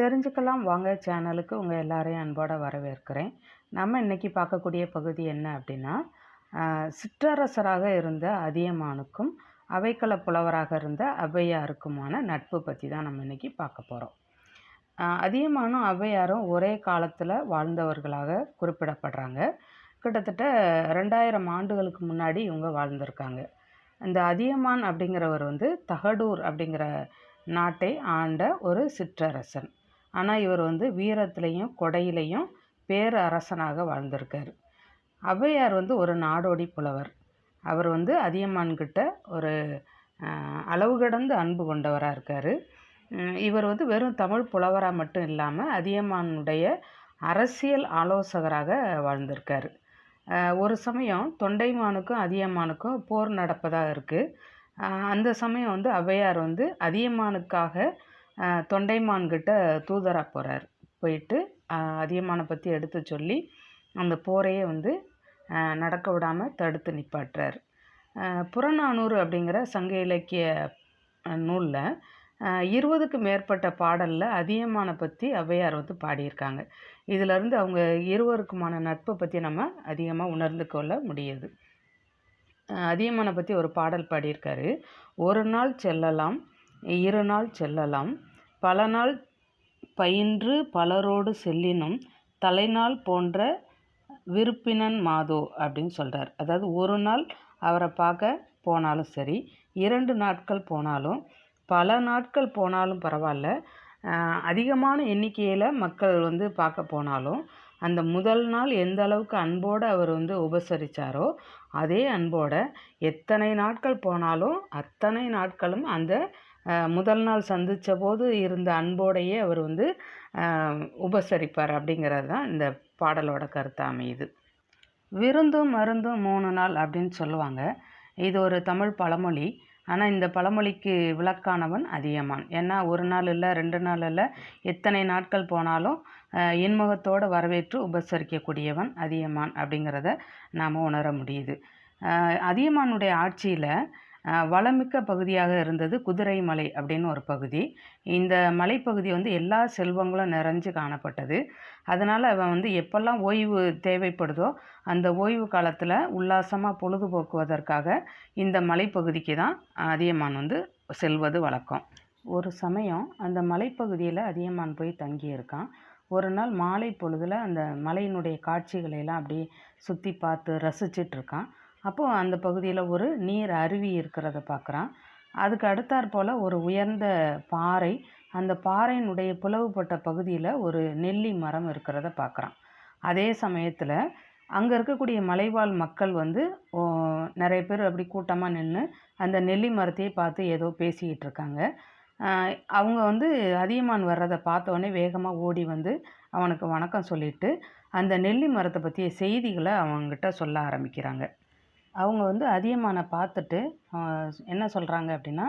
தெரிஞ்சுக்கலாம். வாங்க சேனலுக்கு உங்கள் எல்லாரையும் அன்போடு வரவேற்கிறேன். நம்ம இன்றைக்கி பார்க்கக்கூடிய பகுதி என்ன அப்படின்னா சிற்றரசராக இருந்த அதியமானுக்கும் அவைக்கள புலவராக இருந்த அவ்வையாருக்குமான நட்பு பற்றி தான் நம்ம இன்றைக்கி பார்க்க போகிறோம் அதியமானும் ஔவையாரும் ஒரே காலத்தில் வாழ்ந்தவர்களாக குறிப்பிடப்படுறாங்க. கிட்டத்தட்ட ரெண்டாயிரம் ஆண்டுகளுக்கு முன்னாடி இவங்க வாழ்ந்திருக்காங்க. இந்த அதியமான் அப்படிங்கிறவர் வந்து தகடூர் அப்படிங்கிற நாட்டை ஆண்ட ஒரு சிற்றரசன். ஆனால் இவர் வந்து வீரத்திலையும் கொடையிலையும் பேரரசனாக வாழ்ந்திருக்கார். ஔவையார் வந்து ஒரு நாடோடி புலவர். அவர் வந்து அதியமான்கிட்ட ஒரு அளவு கடந்து அன்பு கொண்டவராக இருக்கார். இவர் வந்து வெறும் தமிழ் புலவராக மட்டும் இல்லாமல் அதியமானுடைய அரசியல் ஆலோசகராக வாழ்ந்திருக்கார். ஒரு சமயம் தொண்டைமானுக்கும் அதியமானுக்கும் போர் நடப்பதாக இருக்குது அந்த சமயம் வந்து ஔவையார் வந்து அதியமானுக்காக தொண்டைமான்கிட்ட தூதராக போகிறார் போயிட்டு அதியமானை பற்றி எடுத்து சொல்லி அந்த போரையே வந்து நடக்க விடாமல் தடுத்து நிப்பாட்டுறார். புறநானூறு அப்படிங்கிற சங்க இலக்கிய நூலில் இருபதுக்கு மேற்பட்ட பாடலில் அதியமானை பற்றி ஔவையார் வந்து பாடியிருக்காங்க. இதிலிருந்து அவங்க இருவருக்குமான நட்பை பற்றி நம்ம அதிகமாக உணர்ந்து கொள்ள முடியுது அதியமானை பற்றி ஒரு பாடல் பாடியிருக்காரு. ஒரு நாள் செல்லலாம் இரு நாள் செல்லலாம் பல நாள் பயின்று பலரோடு செல்லினும் தலைநாள் போன்ற விருப்பினன் மாதோ அப்படின்னு சொல்கிறார் அதாவது ஒரு நாள் அவரை பார்க்க போனாலும் சரி இரண்டு நாட்கள் போனாலும் பல நாட்கள் போனாலும் பரவாயில்ல. அதிகமான எண்ணிக்கையில் மக்கள் வந்து பார்க்க போனாலும் அந்த முதல் நாள் எந்த அளவுக்கு அன்போடு அவர் வந்து உபசரித்தாரோ அதே அன்போடு எத்தனை நாட்கள் போனாலும் அத்தனை நாட்களும் அந்த முதல் நாள் சந்தித்த போது இருந்த அன்போடையே அவர் வந்து உபசரிப்பார் அப்படிங்கிறது தான் இந்த பாடலோட கருத்தாக அமையுது விருந்தும் மருந்தும் மூணு நாள் அப்படின்னு சொல்லுவாங்க. இது ஒரு தமிழ் பழமொழி. ஆனால் இந்த பழமொழிக்கு விளக்கானவன் அதியமான். ஏன்னா ஒரு நாள் இல்லை ரெண்டு நாள் இல்லை எத்தனை நாட்கள் போனாலும் இன்முகத்தோடு வரவேற்று உபசரிக்கக்கூடியவன் அதியமான் அப்படிங்கிறத நாம் உணர முடியுது. அதியமானுடைய ஆட்சியில் வளமிக்க பகுதியாக இருந்தது குதிரைமலை அப்படின்னு ஒரு பகுதி. இந்த மலைப்பகுதி வந்து எல்லா செல்வங்களும் நிறைஞ்சு காணப்பட்டது. அதனால் அவன் வந்து எப்பெல்லாம் ஓய்வு தேவைப்படுதோ அந்த ஓய்வு காலத்தில் உல்லாசமாக பொழுதுபோக்குவதற்காக இந்த மலைப்பகுதிக்கு தான் அதியமான் வந்து செல்வது வழக்கம். ஒரு சமயம் அந்த மலைப்பகுதியில் அதியமான் போய் தங்கியிருக்கான். ஒரு நாள் மாலை பொழுதில் அந்த மலையினுடைய காட்சிகளையெல்லாம் அப்படியே சுற்றி பார்த்து ரசிச்சிட்ருக்கான் அப்போது அந்த பகுதியில் ஒரு நீர் அருவி இருக்கிறத பார்க்குறான் அதுக்கு அடுத்தாற் போல் ஒரு உயர்ந்த பாறை அந்த பாறையினுடைய பிளவுபட்ட பகுதியில் ஒரு நெல்லி மரம் இருக்கிறத பார்க்குறான் அதே சமயத்தில் அங்கே இருக்கக்கூடிய மலைவாழ் மக்கள் வந்து நிறைய பேர் அப்படி கூட்டமாக நின்று அந்த நெல்லி மரத்தையே பார்த்து ஏதோ பேசிக்கிட்டு இருக்காங்க. அவங்க வந்து அதியமான் வர்றதை பார்த்தோன்னே வேகமாக ஓடி வந்து அவனுக்கு வணக்கம் சொல்லிட்டு அந்த நெல்லி மரத்தை பற்றிய செய்திகளை அவங்ககிட்ட சொல்ல ஆரம்பிக்கிறாங்க. அவங்க வந்து அதியமானை பார்த்துட்டு என்ன சொல்கிறாங்க அப்படின்னா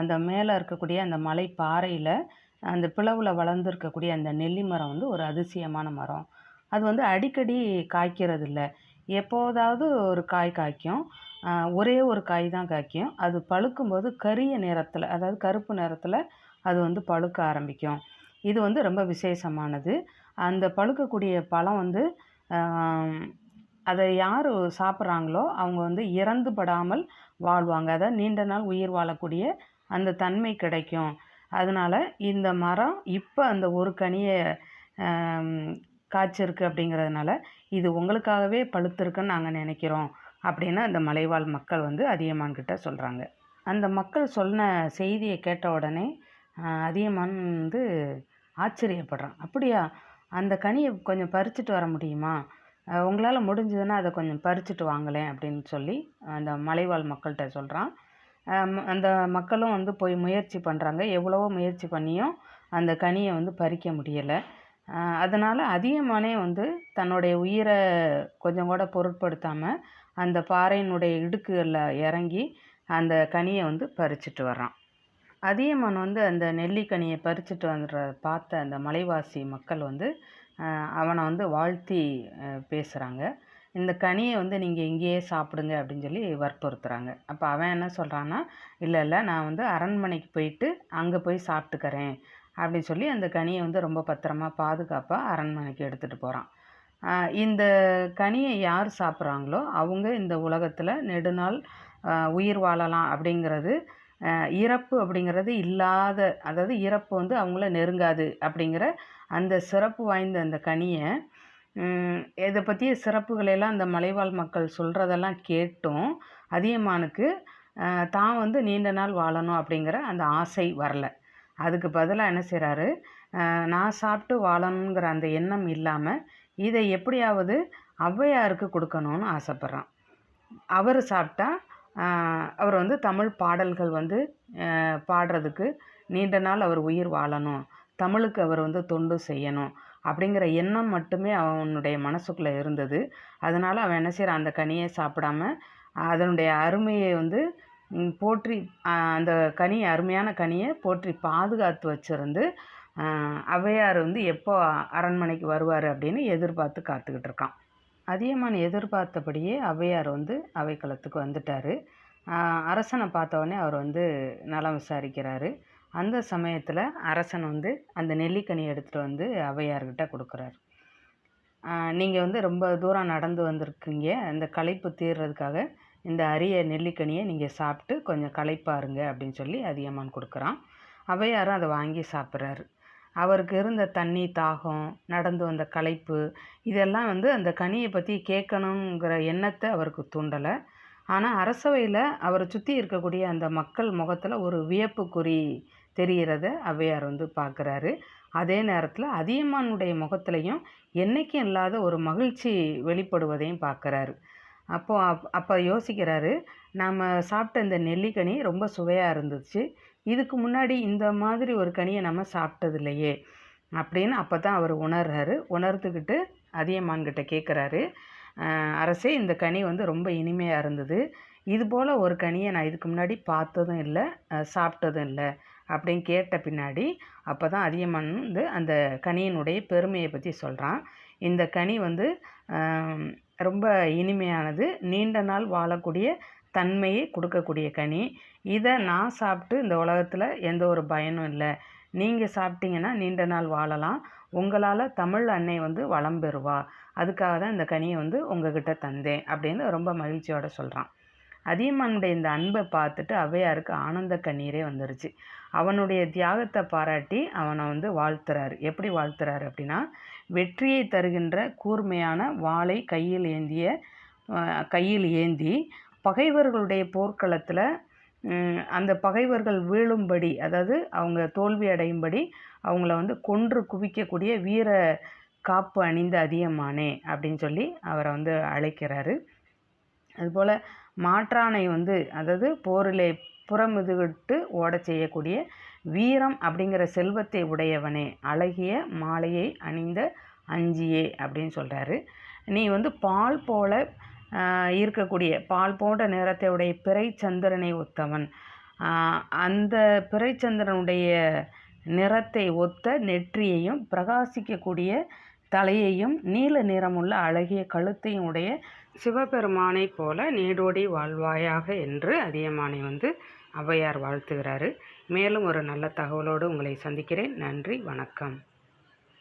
அந்த மேலே இருக்கக்கூடிய அந்த மலை பாறையில் அந்த பிளவில் வளர்ந்துருக்கக்கூடிய அந்த நெல்லி மரம் வந்து ஒரு அதிசயமான மரம். அது வந்து அடிக்கடி காய்க்கிறது இல்லை எப்போதாவது ஒரு காய் காய்க்கும். ஒரே ஒரு காய் தான் காய்க்கும். அது பழுக்கும்போது கரிய நிறத்தில் அதாவது கருப்பு நிறத்தில் அது வந்து பழுக்க ஆரம்பிக்கும். இது வந்து ரொம்ப விசேஷமானது. அந்த பழுக்கக்கூடிய பழம் வந்து அதை யார் சாப்பிட்றாங்களோ அவங்க வந்து இறந்து படாமல் வாழ்வாங்க. அதாவது நீண்ட நாள் உயிர் வாழக்கூடிய அந்த தன்மை கிடைக்கும். அதனால் இந்த மரம் இப்போ அந்த ஒரு கனியை காய்ச்சிருக்கு அப்படிங்கிறதுனால இது உங்களுக்காகவே பழுத்திருக்குன்னு நாங்கள் நினைக்கிறோம் அப்படின்னு அந்த மலைவாழ் மக்கள் வந்து அதியமான் கிட்ட சொல்கிறாங்க அந்த மக்கள் சொன்ன செய்தியை கேட்ட உடனே அதியமான் வந்து ஆச்சரியப்படுறான். அப்படியா? அந்த கனியை கொஞ்சம் பறிச்சுட்டு வர முடியுமா? உங்களால் முடிஞ்சதுன்னா அதை கொஞ்சம் பறிச்சுட்டு வாங்களேன் அப்படின்னு சொல்லி அந்த மலைவாழ் மக்கள்கிட்ட சொல்கிறான் அந்த மக்களும் வந்து போய் முயற்சி பண்ணுறாங்க எவ்வளவோ முயற்சி பண்ணியும் அந்த கனியை வந்து பறிக்க முடியலை. அதனால் அதிகமானே வந்து தன்னுடைய உயிரை கொஞ்சம் கூட பொருட்படுத்தாமல் அந்த பாறையினுடைய இடுக்குகளில் இறங்கி அந்த கனியை வந்து பறிச்சுட்டு வர்றான். அதியமான் வந்து அந்த நெல்லிக்கனியை பறிச்சுட்டு வந்துடுற பார்த்த அந்த மலைவாசி மக்கள் வந்து அவனை வந்து வாழ்த்தி பேசுகிறாங்க இந்த கனியை வந்து நீங்கள் இங்கேயே சாப்பிடுங்க அப்படின்னு சொல்லி வற்புறுத்துகிறாங்க அப்போ அவன் என்ன சொல்கிறான்னா இல்லை இல்லை நான் வந்து அரண்மனைக்கு போயிட்டு அங்கே போய் சாப்பிட்டுக்கறேன். அப்படின்னு சொல்லி அந்த கனியை வந்து ரொம்ப பத்திரமா பாதுகாப்பாக அரண்மனைக்கு எடுத்துகிட்டு போகிறான் இந்த கனியை யார் சாப்பிட்றாங்களோ அவங்க இந்த உலகத்தில் நெடுநாள் உயிர் வாழலாம் அப்படிங்கிறது இறப்பு அப்படிங்கிறது இல்லாத அதாவது இறப்பு வந்து அவங்கள நெருங்காது அப்படிங்கிற அந்த சிறப்பு வாய்ந்த அந்த கனியை இதை பற்றிய சிறப்புகளையெல்லாம் அந்த மலைவாழ் மக்கள் சொல்கிறதெல்லாம் கேட்டும். அதியமானுக்கு தான் வந்து நீண்ட நாள் வாழணும் அப்படிங்கிற அந்த ஆசை வரல. அதுக்கு பதிலாக என்ன செய்கிறாரு நான் சாப்பிட்டு வாழணுங்கிற அந்த எண்ணம் இல்லாமல் இதை எப்படியாவது ஔவையாருக்கு கொடுக்கணும்னு ஆசைப்பட்றான். அவர் சாப்பிட்டா அவர் வந்து தமிழ் பாடல்கள் வந்து பாடுறதுக்கு நீண்ட நாள் அவர் உயிர் வாழணும். தமிழுக்கு அவர் வந்து தொண்டு செய்யணும். அப்படிங்கிற எண்ணம் மட்டுமே அவனுடைய மனசுக்குள்ளே இருந்தது. அதனால் அவன் என்ன செய்கிறான் அந்த கனியை சாப்பிடாம அதனுடைய அருமையை வந்து போற்றி அந்த கனி அருமையான கனியை போற்றி பாதுகாத்து வச்சிருந்து ஆஹ் ஔவையார் வந்து எப்போ அரண்மனைக்கு வருவார் அப்படின்னு எதிர்பார்த்து காத்துக்கிட்டு இருக்கான். அதியமான் எதிர்பார்த்தபடியே ஔவையார் வந்து அவைக்களத்துக்கு வந்துட்டார். அரசனை பார்த்தோடனே அவர் வந்து நலம் விசாரிக்கிறாரு. அந்த சமயத்தில் அரசன் வந்து அந்த நெல்லிக்கனி எடுத்துகிட்டு வந்து ஔவையார்கிட்ட கொடுக்குறாரு. நீங்கள் வந்து ரொம்ப தூரம் நடந்து வந்திருக்கீங்க. அந்த களைப்பு தீர்றதுக்காக இந்த அரிய நெல்லிக்கனியை நீங்கள் சாப்பிட்டு கொஞ்சம் களைப்பாருங்க அப்படின்னு சொல்லி அதியமான் கொடுக்குறான். ஔவையாரும் அதை வாங்கி சாப்பிட்றாரு. அவருக்கு இருந்த தண்ணி தாகம் நடந்து வந்த களைப்பு இதெல்லாம் வந்து அந்த கனியை பற்றி கேட்கணுங்கிற எண்ணத்தை அவருக்கு தூண்டலை. ஆனால் அரசவையில் அவரை சுற்றி இருக்கக்கூடிய அந்த மக்கள் முகத்தில் ஒரு வியப்புக்குறி தெரிகிறத ஔவையார் வந்து பார்க்குறாரு அதே நேரத்தில் அதியமானுடைய முகத்துலையும் என்றைக்கும் இல்லாத ஒரு மகிழ்ச்சி வெளிப்படுவதையும் பார்க்குறாரு அப்போது அப் அப்போ யோசிக்கிறாரு நாம் சாப்பிட்ட இந்த நெல்லிக்கனி ரொம்ப சுவையாக இருந்துச்சு. இதுக்கு முன்னாடி இந்த மாதிரி ஒரு கனியை நம்ம சாப்பிட்டது இல்லையே அப்படின்னு அப்போ தான் அவர் உணர்றாரு. உணர்ந்துக்கிட்டு அதியமான்கிட்ட கேட்குறாரு அரசே இந்த கனி வந்து ரொம்ப இனிமையாக இருந்தது. இது போல் ஒரு கனியை நான் இதுக்கு முன்னாடி பார்த்ததும் இல்லை சாப்பிட்டதும் இல்லை அப்படின்னு கேட்ட பின்னாடி அப்போ தான் அதியமான் வந்து அந்த கனியினுடைய பெருமையை பற்றி சொல்கிறான் இந்த கனி வந்து ரொம்ப இனிமையானது. நீண்ட நாள் வாழக்கூடிய தன்மையை கொடுக்கக்கூடிய கனி. இதை நான் சாப்பிட்டு இந்த உலகத்தில் எந்த ஒரு பயனும் இல்லை. நீங்கள் சாப்பிட்டீங்கன்னா நீண்ட நாள் வாழலாம். உங்களால் தமிழ் அன்னை வந்து வளம் பெறுவா. அதுக்காக தான் இந்த கனியை வந்து உங்ககிட்ட தந்தேன் அப்படின்னு ரொம்ப மகிழ்ச்சியோடு சொல்கிறான் அதியமானுடைய இந்த அன்பை பார்த்துட்டு அவையாருக்கு ஆனந்த கண்ணீரே வந்துருச்சு. அவனுடைய தியாகத்தை பாராட்டி அவனை வந்து வாழ்த்துறாரு. எப்படி வாழ்த்துறாரு அப்படின்னா வெற்றியை தருகின்ற கூர்மையான வாளை கையில் ஏந்திய கையில் ஏந்தி பகைவர்களுடைய போர்க்களத்தில் அந்த பகைவர்கள் வீழும்படி அதாவது அவங்க தோல்வி அடையும்படி அவங்கள வந்து கொன்று குவிக்கக்கூடிய வீர காப்பு அணிந்த அதியமானே அப்படின்னு சொல்லி அவரை வந்து அழைக்கிறாரு. அதுபோல் மாற்றானை வந்து அதாவது போரிலே புறமுதுகிட்டு ஓடச் செய்யக்கூடிய வீரம் அப்படிங்கிற செல்வத்தை உடையவனே அழகிய மாலையை அணிந்த அஞ்சியே அப்படின்னு சொல்கிறாரு நீ வந்து பால் போல இருக்கக்கூடிய பால் போன்ற நிறத்தை உடைய பிறை சந்திரனை ஒத்தவன். அந்த பிறைச்சந்திரனுடைய நிறத்தை ஒத்த நெற்றியையும் பிரகாசிக்கக்கூடிய தலையையும் நீல நிறமுள்ள அழகிய கழுத்தையும் உடைய சிவபெருமானை போல நீடோடி வாழ்வாயாக என்று அதியமானை வந்து ஔவையார் வாழ்த்துகிறாரு. மேலும் ஒரு நல்ல தகவலோடு உங்களை சந்திக்கிறேன். நன்றி வணக்கம்.